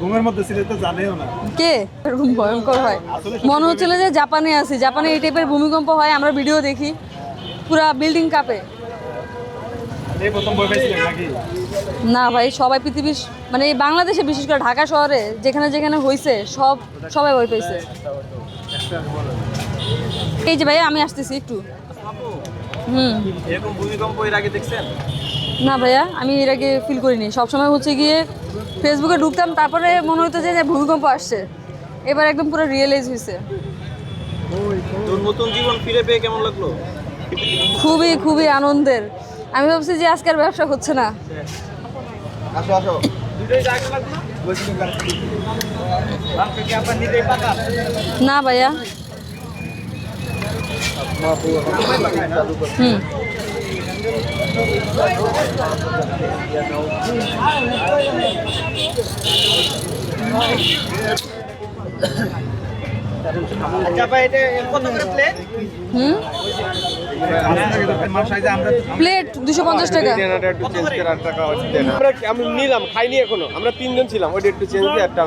ঘুমের মধ্যে ছিলে তো জানেও না। কে? এরকম ভয়ঙ্কর হয়। মনে হচ্ছিল যে জাপানে আছি। জাপানে এই টাইপের ভূমিকম্প হয় আমরা ভিডিও দেখি। পুরা বিল্ডিং কাঁপে। না ভাই সবাই পৃথিবীর মানে এই বাংলাদেশে বিশেষ করে ঢাকা শহরে যেখানে যেখানে হয়েছে সব সবাই ভয় পেয়েছে। এই যে ভাই আমি আসতেছি একটু। হুম। এরকম ভূমিকম্প এর আগে দেখছেন? না ভাইয়া আমি এর আগে ফিল করিনি। সবসময় হচ্ছে গিয়ে ফেসবুকে ঢুকতাম তারপরে মনে হতো যে যে ভূমিকম্প আসছে। এবার একদম পুরো রিয়েলাইজ হয়েছে নতুন জীবন ফিরে পেয়ে কেমন লাগল? খুবই খুবই আনন্দের। আমি ভাবছি যে আজকের ব্যবসা হচ্ছে না। আসো আসো। না ভাইয়া। হুম। আচ্ছা প্লেট হুম? প্লেট দুশো পঞ্চাশ টাকা। আমরা আমি নিলাম খাইনি এখনও। আমরা তিনজন ছিলাম ওইটা একটু চেঞ্জ দিয়ে একটা